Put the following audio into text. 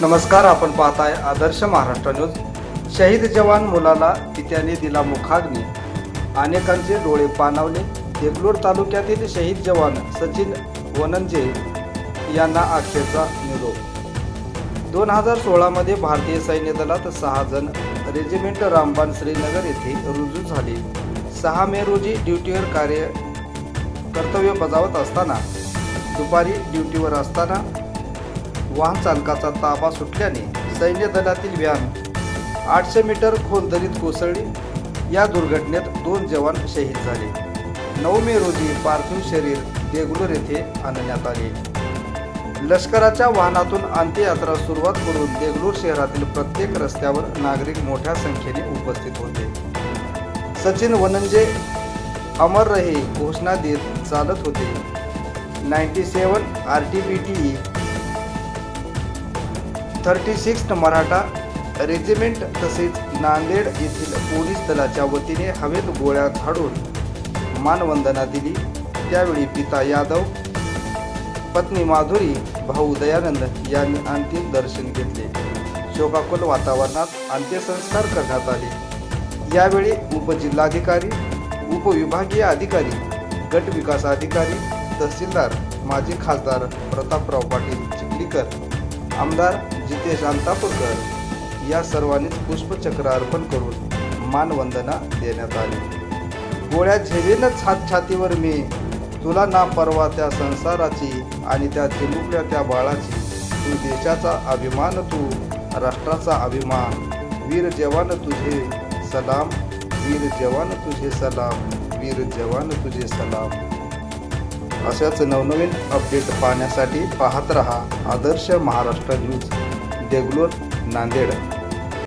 नमस्कार आपण पाहताय आदर्श महाराष्ट्र न्यूज. शहीद जवान मुलाला पित्याने दिला मुखाग्नी. अनेकांचे डोळे पाणावले. देगलूर तालुक्यातील शहीद जवान सचिन वनंजे यांना अखेरचा निरोप. दोन हजार सोळामध्ये भारतीय सैन्य दलात सहा जण रेजिमेंट रामबान श्रीनगर येथे रुजू झाले. सहा मे रोजी ड्युटीवर कार्य कर्तव्य बजावत असताना दुपारी ड्युटीवर असताना वाहन चालकाचा ताबा सुटल्याने सैन्य दलातील व्यान आठशे मीटर खोल दरीत कोसळली. या दुर्घटनेत दोन जवान शहीद झाले. नऊ मे रोजी पार्थिव शरीर देगलूर येथे आणण्यात आले. लष्कराच्या वाहनातून अंत्ययात्रा सुरुवात करून देगलूर शहरातील प्रत्येक रस्त्यावर नागरिक मोठ्या संख्येने उपस्थित होते. सचिन वनंजे अमर रहे घोषणा देत चालत होते. Ninety seven R T B T thirty six Maratha regiment तसेच नांदेड येथील पोलीस दलाच्या वतीने हवेत गोळ्या झाडून मानवंदना दिली. त्यावेळी पिता यादव पत्नी माधुरी भाऊ दयानंद यांनी अंतिम दर्शन घेतले. शोकाकुल वातावरणात अंत्यसंस्कार करण्यात आले. यावेळी उपजिल्हाधिकारी उपविभागीय अधिकारी गट विकास अधिकारी तहसीलदार माजी खासदार प्रतापराव पाटील चिखलीकर आमदार जितेश अंतापूरकर या सर्वांनीच पुष्पचक्र अर्पण करून मानवंदना देण्यात आली. गोळ्या झेलेनच हात छातीवर मी तुला ना परवा त्या संसाराची आणि त्या चिमुकल्या त्या बाळाची. तू देशाचा अभिमान तू राष्ट्राचा अभिमान. वीर जवान तुझे सलाम वीर जवान तुझे सलाम वीर जवान तुझे सलाम. अशाच नवनवीन अपडेट पाहण्यासाठी पाहत रहा आदर्श महाराष्ट्र न्यूज. देगलूर नांदेड.